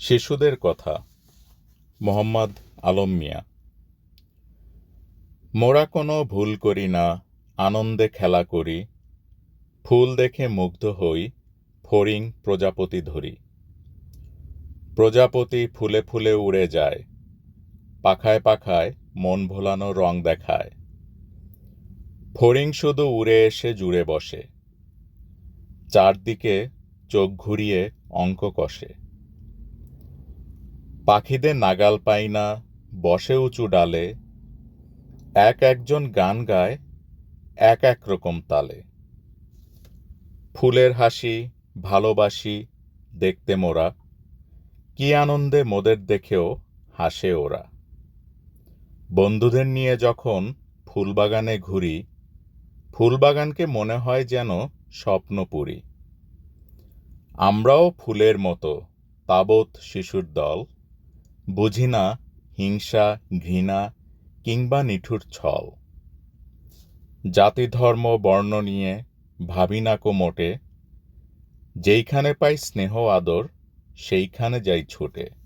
শিশুদের কথা। মোহাম্মদ আলম মিয়া। মোরা কোনো ভুল করি না, আনন্দে খেলা করি। ফুল দেখে মুগ্ধ হই, ফড়িং প্রজাপতি ধরি। প্রজাপতি ফুলে ফুলে উড়ে যায়, পাখায় পাখায় মন ভোলানো রং দেখায়। ফড়িং শুধু উড়ে এসে জুড়ে বসে, চারদিকে চোখ ঘুরিয়ে অঙ্ক কষে। পাখিদের নাগাল পাই না, বসে উঁচু ডালে। এক একজন গান গায়, এক এক রকম তালে। ফুলের হাসি, ভালোবাসি দেখতে মোরা। কি আনন্দে মোদের দেখেও হাসে ওরা। বন্ধুদের নিয়ে যখন ফুলবাগানে ঘুরি, ফুলবাগানকে মনে হয় যেন স্বপ্নপুরী। আমরাও ফুলের মতো তাবৎ শিশুর দল। বুঝি না হিংসা, ঘৃণা কিংবা নিঠুর ছল। জাতি ধর্ম বর্ণ নিয়ে ভাবি না কো মোটে। যেইখানে পাই স্নেহ, আদর, সেইখানে যাই ছুটে।